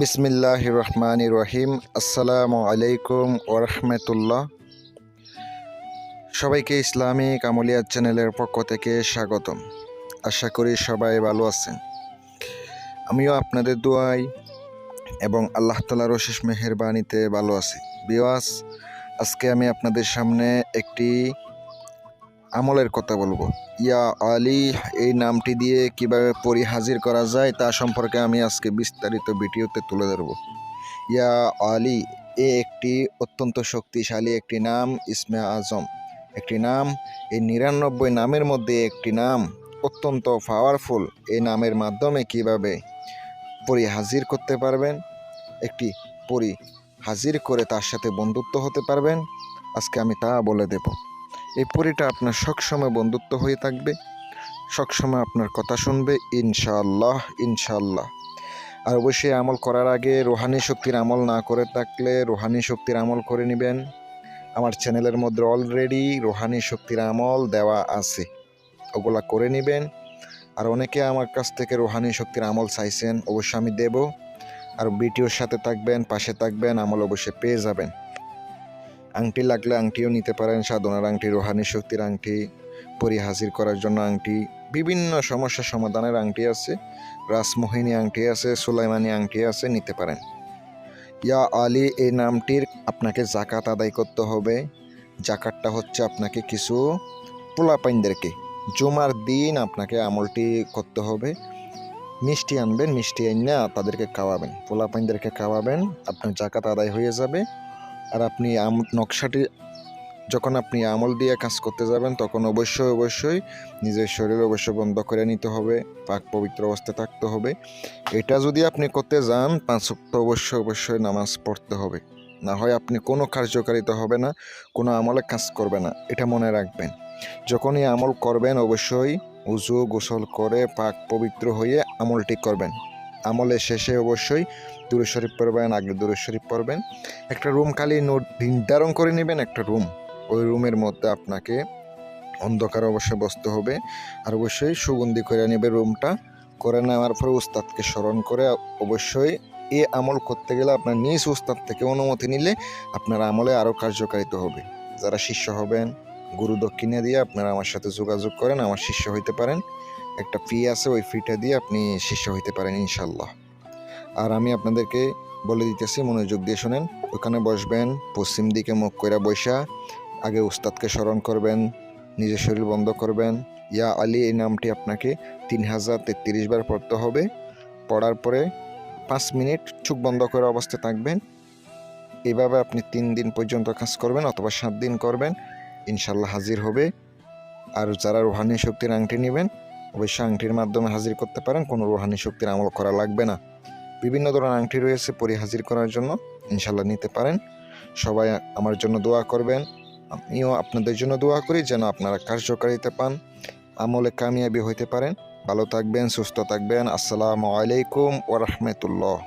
বিসমিল্লাহ রহমান রহিম। আসসালামু আলাইকুম ওরহমতুল্লাহ সবাইকে ইসলামিক আমলিয়া চ্যানেলের পক্ষ থেকে স্বাগতম। আশা করি সবাই ভালো আছেন। আমিও আপনাদের দোয়াই এবং আল্লাহ তালার অশেষ মেহেরবানিতে ভালো আছি। বিওয়াস, আজকে আমি আপনাদের সামনে একটি আমলের কথা বলব। ইয়া আলী, এই নামটি দিয়ে কীভাবে পরি হাজির করা যায় তা সম্পর্কে আমি আজকে বিস্তারিত ভিডিওতে তুলে ধরব। ইয়া আলী, এ একটি অত্যন্ত শক্তিশালী একটি নাম, ইসমে আজম। একটি নাম, এই নিরানব্বই নামের মধ্যে একটি নাম, অত্যন্ত পাওয়ারফুল এই নামের মাধ্যমে কীভাবে পরি হাজির করতে পারবেন? একটি পরি হাজির করে তার সাথে বন্ধুত্ব হতে পারবেন? আজকে আমি তা বলে দেব। এই পরিটা আপনার সবসময় বন্ধুত্ব হয়ে থাকবে সবসময় আপনার কথা শুনবে, ইনশাআল্লাহ ইনশাআল্লাহ। আর অবশ্যই আমল করার আগে রোহানি শক্তির আমল না করে থাকলে রোহানি শক্তির আমল করে নেবেন। আমার চ্যানেলের মধ্যে অলরেডি রোহানি শক্তির আমল দেওয়া আছে, ওগুলা করে নেবেন। আর অনেকে আমার কাছ থেকে রোহানি শক্তির আমল চাইছেন, অবশ্যই আমি দেব। আর ভিডিওর সাথে থাকবেন, পাশে থাকবেন, আমল অবশ্যই পেয়ে যাবেন। আংটি লাগলে আংটিও নিতে পারেন। সাধনার আংটি, রোহানি শক্তির আংটি, পরি হাজির করার জন্য আংটি, বিভিন্ন সমস্যা সমাধানের আংটি আছে, রাসমোহিনী আংটি আছে, সুলাইমানি আংটি আছে, নিতে পারেন। ইয়া আলী, এই নামটির আপনাকে জাকাত আদায় করতে হবে। জাকাতটা হচ্ছে আপনাকে কিছু পোলাপাইনদেরকে, জুমার দিন আপনাকে আমলটি করতে হবে। মিষ্টি আনবেন, মিষ্টি এনে তাদেরকে খাওয়াবেন। পোলাপাইনদেরকে খাওয়াবেন, আপনার জাকাত আদায় হয়ে যাবে। আর আপনি নকশাটি যখন আপনি আমল দিয়ে কাজ করতে যাবেন, তখন অবশ্যই অবশ্যই নিজের শরীর অবশ্যই বন্ধ করে নিতে হবে, পাক পবিত্র অবস্থায় থাকতে হবে। এটা যদি আপনি করতে যান, পাঁচ তো অবশ্যই অবশ্যই নামাজ পড়তে হবে। না হয় আপনি কোনো কার্যকারিতা হবে না, কোনো আমলে কাজ করবে না, এটা মনে রাখবেন। যখনই আমল করবেন, অবশ্যই উজু গোসল করে পাক পবিত্র হয়ে আমলটি করবেন। আমলের শেষে অবশ্যই দূরে শরীফ পড়বেন, আগে দূরে শরীফ পড়বেন। একটা রুম খালি নোট নির্ধারণ করে নেবেন, একটা রুম। ওই রুমের মধ্যে আপনাকে অন্ধকার অবশ্যই বসতে হবে। আর অবশ্যই সুগন্ধি করে নেবে রুমটা। করে নেওয়ার পরে উস্তাদকে স্মরণ করে অবশ্যই এ আমল করতে গেলে আপনার নিজ উস্তাদ থেকে অনুমতি নিলে আপনার আমলে আরও কার্যকারিতা হবে। যারা শিষ্য হবেন, গুরু দক্ষিণে দিয়ে আপনারা আমার সাথে যোগাযোগ করেন, আমার শিষ্য হইতে পারেন। একটা ফি আছে, ওই ফিটা দিয়ে আপনি শিষ্য হইতে পারেন ইনশাল্লাহ আর আমি আপনাদেরকে বলে দিতেছি, মনোযোগ দিয়ে শোনেন। ওখানে বসবেন, পশ্চিম দিকে মুখ কইরা বৈশা আগে উস্তাদকে স্মরণ করবেন, নিজের শরীর বন্ধ করবেন। ইয়া আলী, এই নামটি আপনাকে তিন হাজার তেত্রিশ বার পড়তে হবে। পড়ার পরে পাঁচ মিনিট চোখ বন্ধ করে অবস্থায় থাকবেন। এভাবে আপনি তিন দিন পর্যন্ত কাজ করবেন অথবা সাত দিন করবেন। ইনশাল্লাহ হাজির হবে। আর যারা রোহানি শক্তির আংটি নেবেন অবশ্যই আংটির মাধ্যমে হাজির করতে পারেন, কোনো রোহানি শক্তির আমল করা লাগবে না। বিভিন্ন ধরনের আংটি রয়েছে, পরি হাজির করার জন্য ইনশাল্লাহ নিতে পারেন। সবাই আমার জন্য দোয়া করবেন, আমিও আপনাদের জন্য দোয়া করি যেন আপনারা কার্যকারিতা পান, আমলে কামিয়াবি হইতে পারেন। ভালো থাকবেন, সুস্থ থাকবেন, আসসালামু আলাইকুম ওরহমতুল্লাহ